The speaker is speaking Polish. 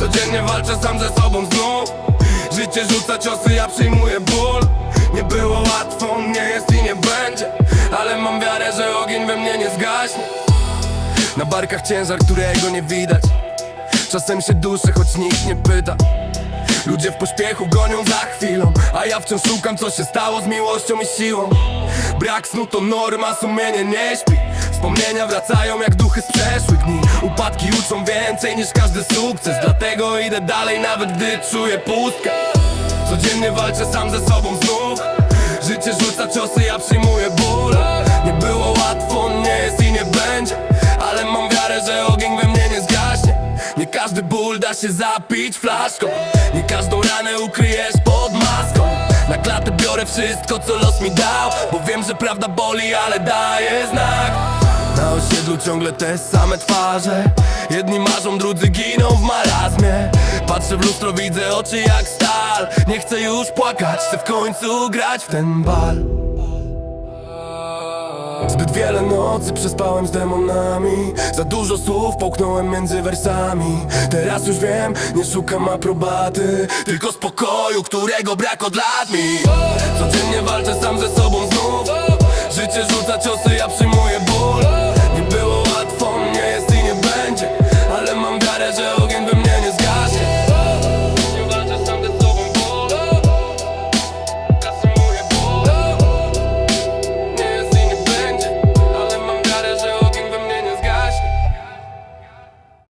Codziennie walczę sam ze sobą znów. Życie rzuca ciosy, ja przyjmuję ból. Nie było łatwo, nie jest i nie będzie. Ale mam wiarę, że ogień we mnie nie zgaśnie. Na barkach ciężar, którego nie widać. Czasem się duszę, choć nikt nie pyta. Ludzie w pośpiechu gonią za chwilą A ja wciąż szukam, co się stało z miłością i siłą. Brak snu to norma, sumienie nie śpi Wspomnienia wracają jak duchy z przeszłych dni. Upadki uczą więcej niż każdy sukces. Dlatego idę dalej, nawet gdy czuję pustkę. Codziennie walczę sam ze sobą znów. Życie rzuca ciosy, ja przyjmuję ból. Nie było łatwo, nie jest i nie będzie. Ale mam wiarę, że ogień we mnie nie zgaśnie. Nie każdy ból da się zapić flaszką. Nie każdą ranę ukryjesz pod maską. Na klatę biorę wszystko, co los mi dał. Bo wiem, że prawda boli, ale daje znak na osiedlu ciągle te same twarze. Jedni marzą, drudzy giną w marazmie. Patrzę w lustro, widzę oczy jak stal. Nie chcę już płakać, chcę w końcu grać w ten bal. Zbyt wiele nocy przespałem z demonami. Za dużo słów połknąłem między wersami. Teraz już wiem, nie szukam aprobaty Tylko spokoju, którego brak od lat mi. Codziennie walczę sam ze sobą znów. Życie rzuca ciosy, ja przyjmuję